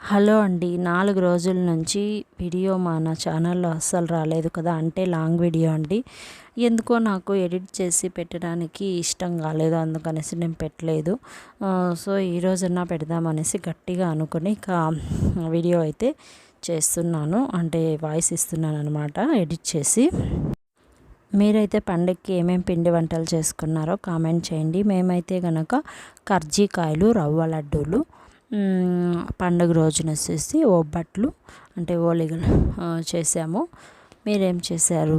Hello అండి. నాలుగు రోజుల నుంచి వీడియో మన ఛానల్లో అస్సలు రాలేదు కదా. అంటే లాంగ్ వీడియో అండి. ఎందుకో నాకు ఎడిట్ చేసి పెట్టడానికి ఇష్టం కాలేదు. అందుకనేసి నేను పెట్టలేదు. సో ఈరోజన్నా పెడదామనేసి గట్టిగా అనుకుని ఇక వీడియో అయితే చేస్తున్నాను. అంటే వాయిస్ ఇస్తున్నాను అనమాట ఎడిట్ చేసి. మీరైతే పండగకి ఏమేమి పిండి వంటలు చేసుకున్నారో కామెంట్ చేయండి. మేమైతే కనుక కర్జీకాయలు రవ్వ లడ్డూలు పండుగ రోజున వచ్చేసి ఒబ్బట్లు అంటే ఓలిగలు చేసాము. మీరేం చేశారు?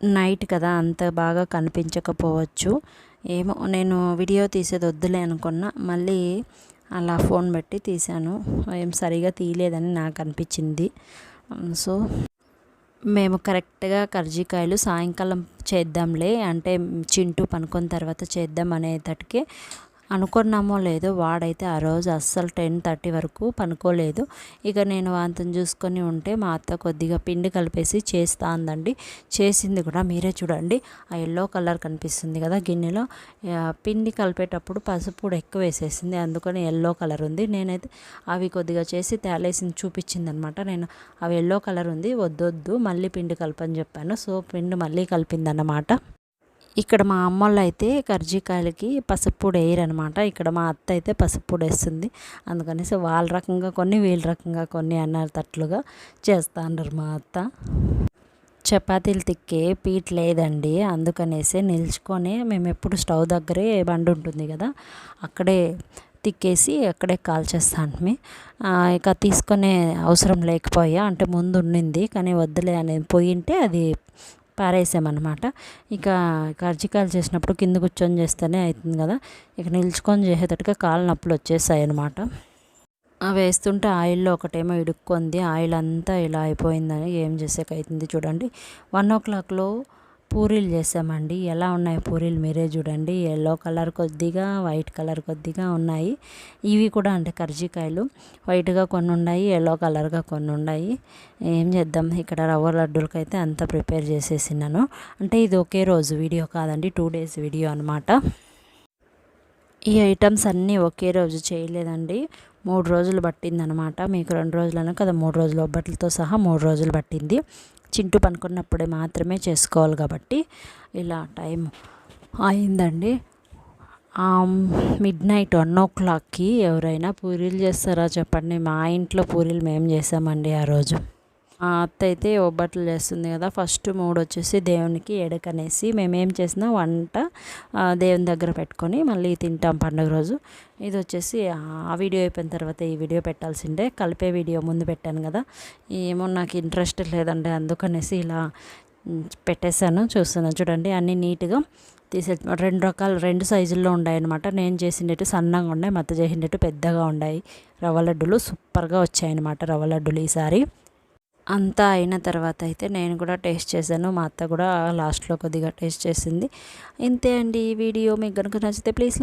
నైట్ కదా అంత బాగా కనిపించకపోవచ్చు. ఏమో నేను వీడియో తీసేది వద్దులే అనుకున్నా. మళ్ళీ అలా ఫోన్ పెట్టి తీశాను. ఏం సరిగా తీయలేదని నాకు అనిపించింది. సో మేము కరెక్ట్గా కర్జీకాయలు సాయంకాలం చేద్దాంలే అంటే చింటూ పనుకున్న తర్వాత చేద్దాం అనేటట్టుకే అనుకున్నామో లేదో వాడైతే ఆ రోజు అస్సలు టెన్ థర్టీ వరకు పనుకోలేదు. ఇక నేను వాంతం చూసుకొని ఉంటే మా అత్త కొద్దిగా పిండి కలిపేసి చేస్తా అందండి చేసింది కూడా మీరే చూడండి. ఆ ఎల్లో కలర్ కనిపిస్తుంది కదా గిన్నెలో. పిండి కలిపేటప్పుడు పసుపు ఎక్కువ వేసేసింది. అందుకని ఎల్లో కలర్ ఉంది. నేనైతే అవి కొద్దిగా చేసి తేలేసింది చూపించింది అనమాట నేను అవి ఎల్లో కలర్ ఉంది వద్దొద్దు మళ్ళీ పిండి కలపని చెప్పాను. సో పిండి మళ్ళీ కలిపిందన్నమాట. ఇక్కడ మా అమ్మోళ్ళు అయితే కర్జీకాయలకి పసుపుపొడి వేయరనమాట ఇక్కడ మా అత్త అయితే పసుపుపొడి వేస్తుంది. అందుకనేసి వాళ్ళ రకంగా కొన్ని వీళ్ళ రకంగా కొన్ని అన్నటట్లుగా చేస్తా అన్నారు మా అత్త. చపాతీలు తిక్కే పీట్ లేదండి. అందుకనేసి నిల్చుకొని మేము ఎప్పుడు స్టవ్ దగ్గరే బండి ఉంటుంది కదా అక్కడే తిక్కేసి అక్కడే కాల్చేస్తాను ఇక తీసుకునే అవసరం లేకపోయా అంటే ముందు ఉండింది కానీ వద్దులే అనేది పోయింటే అది పారేసామన్నమాట. ఇక కర్జికాయలు చేసినప్పుడు కింద కూర్చొని చేస్తేనే అవుతుంది కదా. ఇక నిల్చుకొని చేసేటట్టుగా కాళ్ళ నొప్పులు వచ్చేసాయి అనమాట వేస్తుంటే ఆయిల్లో ఒకటేమో ఇడుక్కుంది. ఆయిల్ అంతా ఇలా అయిపోయిందని ఏం చేసేకైతుంది చూడండి. వన్ ఓ క్లాక్లో పూరీలు చేసామండి. ఎలా ఉన్నాయి పూరీలు మీరే చూడండి. ఎల్లో కలర్ కొద్దిగా వైట్ కలర్ కొద్దిగా ఉన్నాయి. ఇవి కూడా అంటే కర్జీకాయలు. వైట్గా కొన్ని ఉన్నాయి ఎల్లో కలర్గా కొన్ని ఉన్నాయి. ఏం చేద్దాం? ఇక్కడ రవ్వ లడ్డూలకి అయితే అంతా ప్రిపేర్ చేసేసినాను అంటే ఇది ఒకే రోజు వీడియో కాదండి టూ డేస్ వీడియో అనమాట ఈ ఐటమ్స్ అన్నీ ఒకే రోజు చేయలేదండి. మూడు రోజులు పట్టిందనమాట మీకు రెండు రోజులను కదా మూడు రోజులు బట్టలతో సహా మూడు రోజులు పట్టింది. చింటూ పనుకున్నప్పుడే మాత్రమే చేసుకోవాలి కాబట్టి ఇలా టైం అయిందండి. మిడ్ నైట్ వన్ ఓ క్లాక్కి ఎవరైనా పూరీలు చేస్తారా చెప్పండి. మా ఇంట్లో పూరీలు మేము చేసామండి ఆ రోజు. అత్త అయితే ఒబ్బట్లు చేస్తుంది కదా. ఫస్ట్ మూడు వచ్చేసి దేవునికి ఎడకనేసి మేమేం చేసినా వంట దేవుని దగ్గర పెట్టుకొని మళ్ళీ తింటాం పండుగ రోజు. ఇది వచ్చేసి ఆ వీడియో అయిపోయిన తర్వాత ఈ వీడియో పెట్టాల్సిందే. కలిపే వీడియో ముందు పెట్టాను కదా. ఏమో నాకు ఇంట్రెస్ట్ లేదండి అందుకనేసి ఇలా పెట్టేశాను చూస్తున్నాను. చూడండి అన్నీ నీట్గా తీసే రెండు రకాల రెండు సైజుల్లో ఉన్నాయి అనమాట నేను చేసినట్టు సన్నగా ఉన్నాయి మత్త చేసినట్టు పెద్దగా ఉన్నాయి రవ్వ లడ్డులు సూపర్గా వచ్చాయన్నమాట రవ్వ లడ్డులు ఈసారి. అంతా అయిన తర్వాత అయితే నేను కూడా టేస్ట్ చేశాను. మా అత్త కూడా లాస్ట్లో కొద్దిగా టేస్ట్ చేసింది. ఇంతే అండి ఈ వీడియో. మీకు కనుక నచ్చితే ప్లీజ్